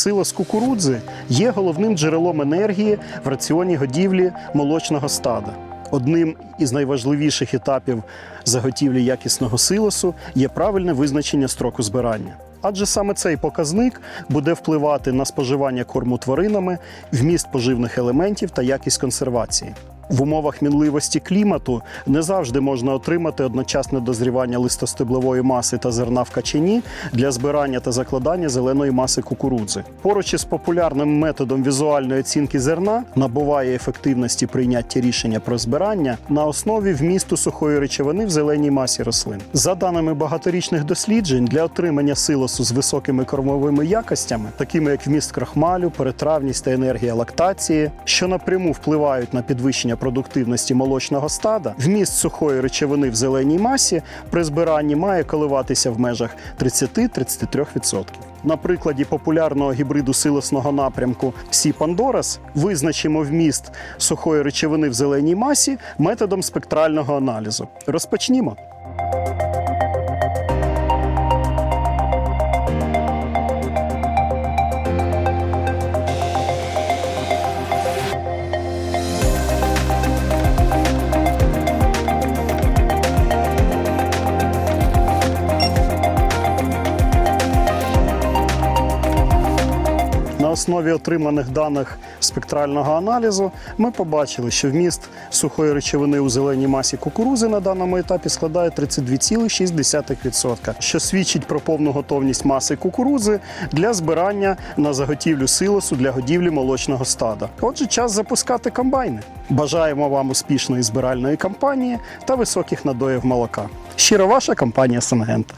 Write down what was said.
Силос кукурудзи є головним джерелом енергії в раціоні годівлі молочного стада. Одним із найважливіших етапів заготівлі якісного силосу є правильне визначення строку збирання. Адже саме цей показник буде впливати на споживання корму тваринами, вміст поживних елементів та якість консервації. В умовах мінливості клімату не завжди можна отримати одночасне дозрівання листостеблової маси та зерна в качані для збирання та закладання зеленої маси кукурудзи. Поруч із популярним методом візуальної оцінки зерна набуває ефективності прийняття рішення про збирання на основі вмісту сухої речовини в зеленій масі рослин. За даними багаторічних досліджень, для отримання силосу з високими кормовими якостями, такими як вміст крахмалю, перетравність та енергія лактації, що напряму впливають на підвищення продуктивності молочного стада, вміст сухої речовини в зеленій масі при збиранні має коливатися в межах 30-33%. На прикладі популярного гібриду силосного напрямку Сі Пандорас визначимо вміст сухої речовини в зеленій масі методом спектрального аналізу. Розпочнімо. Основі отриманих даних спектрального аналізу ми побачили, що вміст сухої речовини у зеленій масі кукурузи на даному етапі складає 32,6%, що свідчить про повну готовність маси кукурузи для збирання на заготівлю силосу для годівлі молочного стада. Отже, час запускати комбайни. Бажаємо вам успішної збиральної кампанії та високих надоїв молока. Щиро ваша компанія Сангента.